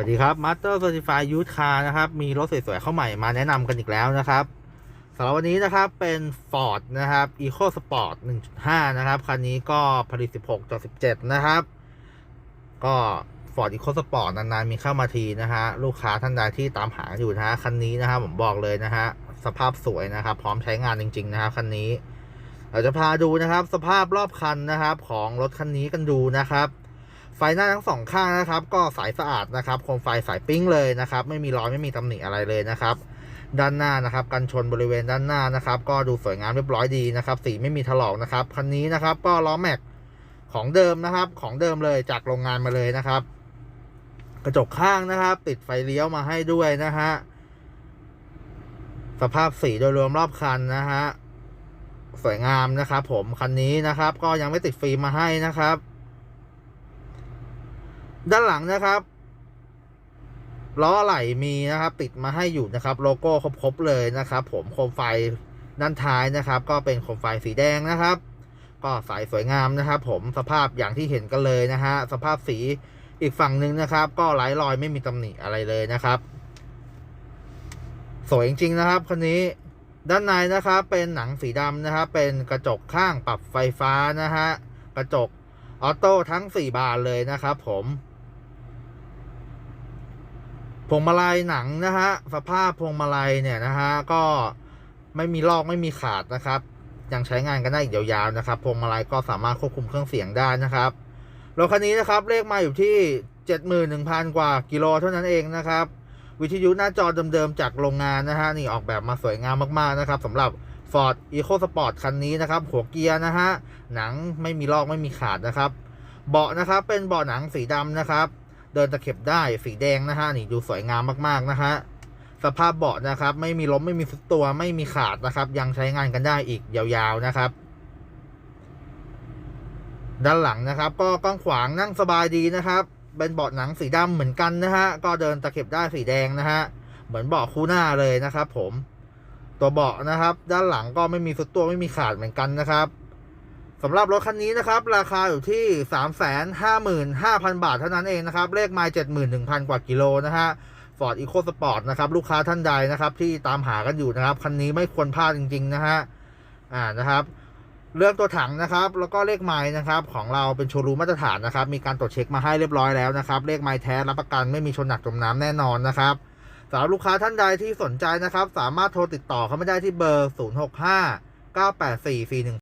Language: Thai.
วัสดีครับ Master Certified Youth Car นะครับ มีรถสวยๆเข้าใหม่มาแนะนำกันอีกแล้วนะครับสำหรับวันนี้นะครับเป็น Ford นะครับ Eco Sport 1.5 นะครับ คันนี้ก็ผลิต 16.17 นะครับ ก็ Ford Eco Sport นานๆ มีเข้ามาทีนะฮะ ลูกค้าท่านใดที่ตามหาอยู่นะฮะ คันนี้นะครับผมบอกเลยนะฮะ สภาพสวยนะครับ พร้อมใช้งานจริง ๆ นะครับ คันนี้ เราจะพาดูนะครับ สภาพรอบคันนะครับ ของรถคันนี้กันดูนะครับ ไฟหน้าทั้งสองข้างนะครับ ก็ใสสะอาดนะครับโคมไฟสายปิ้งเลยนะครับ ไม่มีรอยไม่มีตำหนิอะไรเลยนะครับ ด้านหน้านะครับ กันชนบริเวณด้านหน้านะครับ ก็ดูสวยงามเรียบร้อยดีนะครับ สีไม่มีถลอกนะครับคันนี้นะครับ ก็ล้อแม็กของเดิมนะครับ ของเดิมเลยจากโรงงานมาเลยนะครับ กระจกข้างนะครับ ติดไฟเลี้ยวมาให้ด้วยนะฮะสภาพสีโดยรวมรอบคันนะฮะสวยงามนะครับ ผมคันนี้นะครับ ก็ยังไม่ติดฟิล์มมาให้นะครับ ด้านหลังนะครับล้อไหล่มีนะครับ ติดมาให้อยู่นะครับ โลโก้ครบๆเลยนะครับ ผมโคมไฟด้านท้ายนะครับ ก็เป็นโคมไฟสีแดงนะครับ ก็สายสวยงามนะครับ ผมสภาพอย่างที่เห็นกันเลยนะฮะสภาพสีอีกฝั่งหนึ่งนะครับ ก็ไร้รอยไม่มีตำหนิอะไรเลยนะครับ สวยจริงๆนะครับคันนี้ด้านในนะครับ เป็นหนังสีดำนะครับ เป็นกระจกข้างปรับไฟฟ้านะฮะกระจกออโต้ทั้ง 4 บานเลยนะครับ ผม พวงมาลัยหนังนะฮะสภาพพวงมาลัยเนี่ยนะฮะก็ไม่มีลอกไม่มีขาดนะครับ ยังใช้งานกันได้อีกยาวๆนะครับพวงมาลัยก็สามารถควบคุมเครื่องเสียงได้นะครับรถคันนี้นะครับเลขมาอยู่ที่ 71,000 กว่ากิโลเท่านั้นเองนะครับ วิทยุหน้าจอเดิมๆจากโรงงานนะฮะนี่ออกแบบมาสวยงามมากๆนะครับสำหรับ Ford EcoSport คันนี้นะครับ หัวเกียร์นะฮะหนังไม่มีลอกไม่มีขาดนะครับ เบาะนะครับเป็นเบาะหนังสีดำนะครับ เดินตะเข็บได้สีแดงนะฮะนี่ดูสวยงามมากๆนะฮะสภาพเบาะนะครับ ไม่มีล้มไม่มีสุดตัวไม่มีขาดนะครับ ยังใช้งานกันได้อีกยาวๆนะครับ ด้านหลังนะครับ ก็กว้างขวางนั่งสบายดีนะครับ เป็นเบาะหนังสีดำเหมือนกันนะฮะก็เดินตะเข็บได้สีแดงนะฮะเหมือนเบาะคู่หน้าเลยนะครับ ผม ตัวเบาะนะครับ ด้านหลังก็ไม่มีสุดตัวไม่มีขาดเหมือนกันนะครับ สำหรับรถคันนี้นะครับ ราคาอยู่ที่สามแสนห้าหมื่นห้าพันบาทเท่านั้นเองนะครับ เลขไมล์เจ็ดหมื่นหนึ่งพันกว่ากิโลนะฮะฟอร์ดอีโคสปอร์ตนะครับลูกค้าท่านใดนะครับ ที่ตามหากันอยู่นะครับ คันนี้ไม่ควรพลาดจริง ๆ นะฮะอ่านะครับ เรื่องตัวถังนะครับ แล้วก็เลขไม้นะครับ ของเราเป็นโชว์รูมมาตรฐานนะครับ มีการตรวจเช็คมาให้เรียบร้อยแล้วนะครับ เลขไม้แท้รับประกันไม่มีชนหนักจมน้ำแน่นอนนะครับสำหรับลูกค้าท่านใดที่สนใจนะครับ สามารถโทรติดต่อเข้ามาได้ที่เบอร์ 065 984 41